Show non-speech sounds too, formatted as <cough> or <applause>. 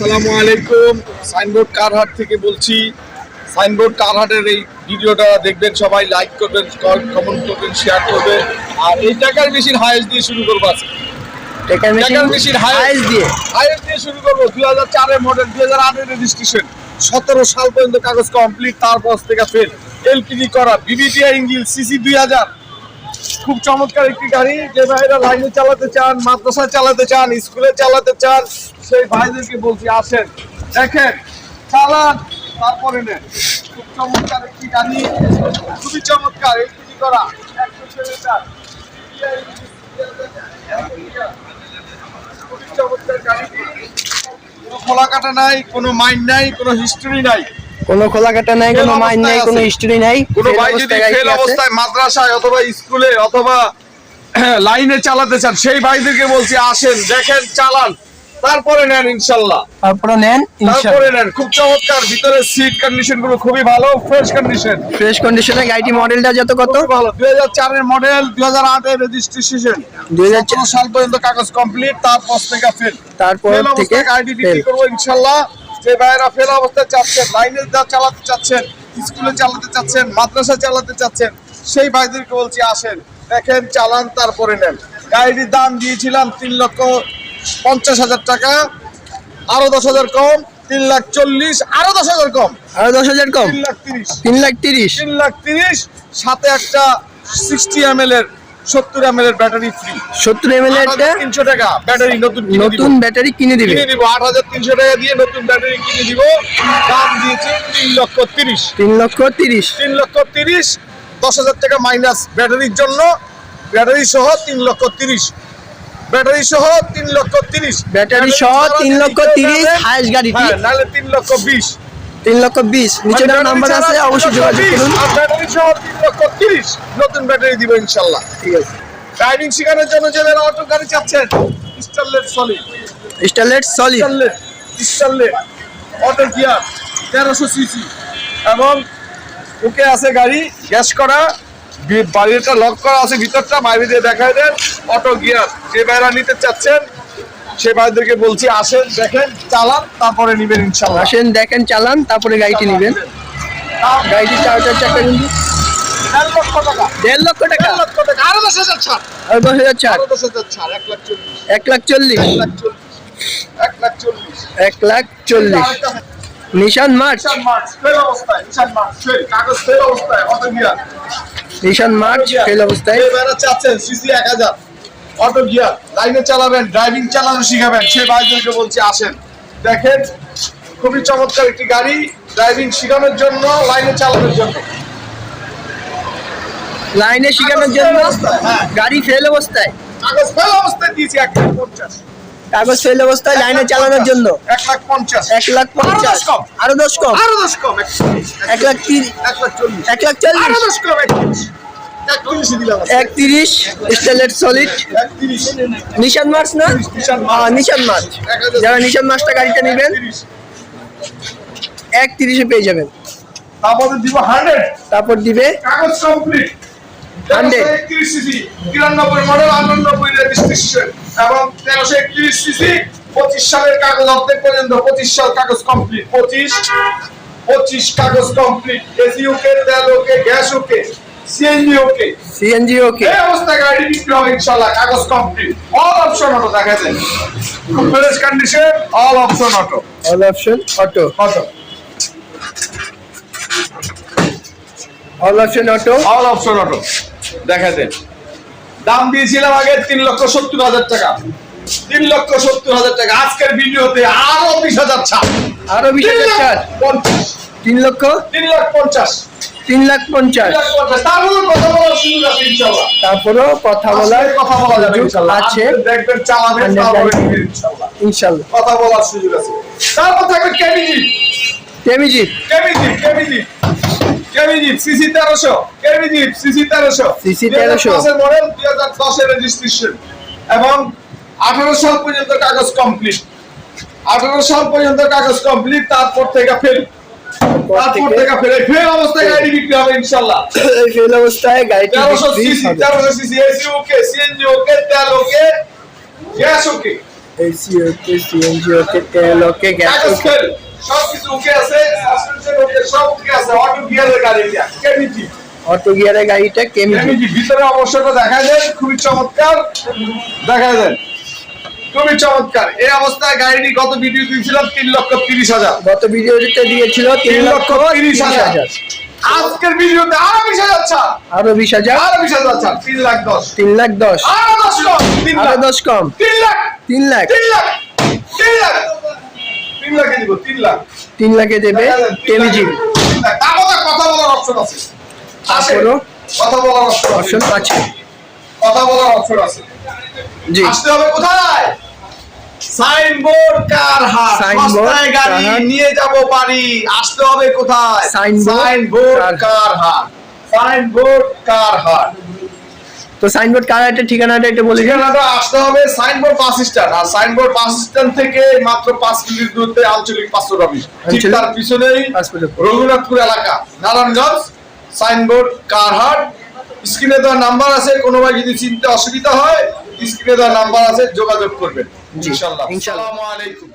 আসসালামু আলাইকুম। সাইনবোর্ড কারহাট থেকে বলছি। সাইনবোর্ড কারহাটের এই ভিডিওটা দেখবেন সবাই লাইক করবেন কমেন্ট করবেন শেয়ার করবেন। আর এই টাকার মেশিন হায়েস্ট দিয়ে শুরু করব আজকে। টাকার মেশিন মেশিন হায়েস্ট দিয়ে? হায়েস্ট দিয়ে শুরু করব। দুই হাজার চারের মডেল দুই হাজার আটের রেজিস্ট্রেশন সতেরো সাল পর্যন্ত কাগজ কমপ্লিট তারপর থেকে ফেল এলপিডি করা বিবিটিআই ইঞ্জিল সিসি দুই হাজার। খুব চমৎকার একটি গাড়ি। যে ভাইরা লাইনে চালাতে চান মাদ্রাসা চালাতে চান, স্কুলে চালাতে চান, সেই ভাইদেরকে বলছি, আসেন। দেখেন, চালান, তারপরে নেন। খুব চমৎকার একটি গাড়ি। খুবই চমৎকার এলপিডি করা। কোনো খোলা কাটা নাই, কোনো মাইন্ড নাই, কোনো হিস্টরি নাই। কোনো খোলা কাটা নাই কোনো মাইন নাই কোনো। হিস্টরি নাই কোনো ভাই যদি ফেল অবস্থায় মাদ্রাসায় অথবা স্কুলে অথবা <clears throat> লাইনে চালাতে চান সেই ভাইদেরকে বলছি আসেন দেখেন চালান। তারপরে নেন ইনশাল্লাহ। তারপরে নেন তারপরে নেন। খুব চমৎকার ভিতরে সিট কন্ডিশনগুলো খুবই ভালো ফ্রেশ কন্ডিশন ফ্রেশ কন্ডিশনে গাড়িটি মডেলটা যত কত? ভালো। দুই হাজার চারের মডেল দুই হাজার আটের রেজিস্ট্রেশন দুই হাজার সতেরো সাল পর্যন্ত কাগজ কমপ্লিট তারপর থেকে ফেল তারপর থেকে অবস্থায় গাড়ি বিক্রি। করব ইনশাল্লাহ। যে ভাইয়েরা ফেল অবস্থায় চাচ্ছেন লাইনে যা চালাতে চাচ্ছেন স্কুলে চালাতে চাচ্ছেন মাদ্রাসা চালাতে চাচ্ছেন সেই ভাইদেরকে বলছি আসেন দেখেন চালান তারপরে নেন। গাড়িটির দাম দিয়েছিলাম তিন লক্ষ পঞ্চাশ হাজার টাকা আরও দশ হাজার কম তিন লাখ চল্লিশ আরও দশ হাজার কম। আরও দশ হাজার কম? তিন লাখ তিরিশ। তিন লাখ তিরিশ? তিন লাখ তিরিশ সাথে একটা সিক্সটি এম এর সত্তর এম এর ব্যাটারি ফ্রি সত্তর এম এল একটা তিনশো টাকা ব্যাটারি নতুন নতুন ব্যাটারি কিনে দিবে। কিনে দিব আট হাজার তিনশো টাকা দিয়ে নতুন ব্যাটারি কিনে দিব। দাম দিয়েছি তিন লক্ষ তিরিশ। তিন লক্ষ তিরিশ। তিন লক্ষ তিরিশ দশ হাজার টাকা মাইনাস ব্যাটারির জন্য। ব্যাটারি সহ তিন লক্ষ তিরিশ। ব্যাটারি সহ তিন লক্ষ তিরিশ। ব্যাটারি সহ তিন লক্ষ তিরিশ হাইস গাড়িটি হ্যাঁ নাহলে তিন লক্ষ বিশ। তিন লক্ষ বিশ নিচে মানে নাম্বার আছে অবশ্যই যোগাযোগ করুন। সহ তিন লক্ষ তিরিশ। নতুন ব্যাটারি দিব ইনশাল্লাহ। ঠিক আছে। ড্রাইভিং শেখানোর জন্য যে অটো গাড়ি চাচ্ছেন Starlet solid Starlet solid Starlet Starlet auto gear তেরোশো সিসি এবং ওকে আছে গাড়ি গ্যাস করা বাড়িটা লক করা আছে ভিতরটা বাইরে দিয়ে দেখায় দেন অটো গিয়ার যে ভাইরা নিতে চাচ্ছেন সে ভাইদেরকে বলছি আসেন দেখেন চালান তারপরে নিবেন ইনশাল্লাহ। আসেন দেখেন চালান তারপরে গাড়িটি নেবেন। দাম গাড়িটি চার চার কিন্তু দেড় লক্ষ টাকা। লক্ষ টাকা। আরও দশ হাজার ছাড়। আর দশ হাজার চার দশ হাজার ছাড়। এক লাখ চল্লিশ। এক লাখ চল্লিশ। এক লাখ চল্লিশ। এক লাখ চল্লিশ। এক লাখ চল্লিশ। Nissan March. Nissan March. Fail অবস্থায়। চাচ্ছেন সিসি এক হাজার। Auto gear. লাইনে চালাবেন ড্রাইভিং চালানো শিখাবেন। সে ভাইদেরকে বলছি আসেন। দেখেন খুবই চমৎকার একটি গাড়ি ড্রাইভিং শেখানোর জন্য লাইনে চালানোর জন্য। লাইনে শেখানোর জন্য? হ্যাঁ। গাড়ি ফেল অবস্থায়? কাগজ ফেল অবস্থায় দিয়েছি এক লাখ পঞ্চাশ। কাগজ ফেল অবস্থায় লাইনে চালানোর জন্য? এক লাখ পঞ্চাশ। এক লাখ পঞ্চাশ। আরও দশ কম? আরও দশ কম। এক- লাখ তিরিশ। এক লাখ চল্লিশ। এক লাখ আরও চল্লিশ দশ কম একত্রিশ স্টেলেট সলিড নিশান মার্চ না? Nissan March. যারা নিশান মার্চটা গাড়িটা নেবেন। এক তিরিশে পেয়ে যাবেন। তারপরে দিব হান্ড্রেড। তারপর দিবে কাগজ কমপ্লিট 100 একত্রিশ সিসি তিরানব্বই মডেল আটানব্বই রেজিস্ট্রেশন এবং তেরোশো একত্রিশ সিসি পঁচিশ সালের কাগজ অর্ধেক পর্যন্ত পঁচিশ সাল কাগজ কমপ্লিট পঁচিশ পঁচিশ কাগজ কমপ্লিট এসি ওকে তেল okay gas okay. CNG okay CNG okay এই অবস্থায় গাড়ি বিক্রি হবে ইনশাল্লাহ কাগজ কমপ্লিট অল অপশন অটো দেখা যায়। Fresh condition all option auto all option auto auto all option auto all option auto দেখা দেন দাম দিয়েছিলাম আগে তিন লক্ষ সত্তর হাজার টাকা। তিন লক্ষ সত্তর হাজার টাকা। আজকের ভিডিওতে আরও বিশ হাজার ছাড়। আরও বিশ হাজার পঞ্চাশ। তিন লক্ষ? তিন লাখ পঞ্চাশ। তিন লাখ পঞ্চাশ। কথা বলার কথা বলা যাবে আছে। দেখবেন চালাবেন Hundred তারপরে গাড়ি। নিবেন ইনশাল্লাহ। ইনশাল্লাহ। কথা বলার সুযোগ আছে। তারপর থাকবে কেমিজি কেমিজি কেমিজি কেমিজি কেমিজি সিসি তেরোশো। কেমিজি সিসি তেরোশো। CC 1300 মডেল দুই হাজার দশের রেজিস্ট্রেশন এবং আঠারো সাল পর্যন্ত কাগজ কমপ্লিট আঠারো সাল পর্যন্ত কাগজ কমপ্লিট তারপর থেকে ফেল অটো গিয়ারের গাড়িটা কেমিটি ভিতরে অবশ্যটা দেখা যায় খুবই চমৎকার। দেখা যায় খুবই চমৎকার। এই অবস্থায় গাড়িটি গত ভিডিও দিয়েছিলাম তিন লক্ষ তিরিশ হাজার। গত ভিডিওতে দিয়েছিল তিন লক্ষ তিরিশ হাজার। আজকের ভিডিওতে আরও বিশ হাজার ছাড়। আরও বিশ হাজার? আরও বিশ হাজার ছাড়। তিন লাখ দশ। তিন লাখ দশ। আরও দশ কম। তিন লাখ। দশ কম। তিন লাখ। তিন লাখ। তিন লাখ। তিন লাখ। তিন লাখে দিব তিন লাখ। তিন লাখে দেবে কথা বলার অপশন আছে। কথা বলার অপশন আছে। কথা বলার অপশন আছে। জি। আসতে হবে কোথায়? সাইনবোর্ড কার হাট সস্তায় গাড়ি নিয়ে যাব বাড়ি। আসতে হবে কোথায়? সাইনবোর্ড সাইনবোর্ড কার কার হাট সাইনবোর্ড কার হাট তো সাইনবোর্ড কার একটা ঠিকানাটা একটু বলে ঠিকানাটা আসতে হবে সাইনবোর্ড বাস স্ট্যান্ড। আর সাইনবোর্ড বাস স্ট্যান্ড থেকে মাত্র পাঁচ মিনিট দূরত্বে আঞ্চলিক পাঁচশো অফিস ঠিক তার পিছনেই রঘুনাথপুর এলাকা নারায়ণগঞ্জ সাইনবোর্ড কারহাট স্ক্রিনে দেওয়ার নাম্বার আছে কোনো ভাই যদি চিনতে অসুবিধা হয় স্ক্রিনে দেওয়ার নাম্বার আছে যোগাযোগ করবেন। ইনশাল্লাহ। আসসালামু আলাইকুম।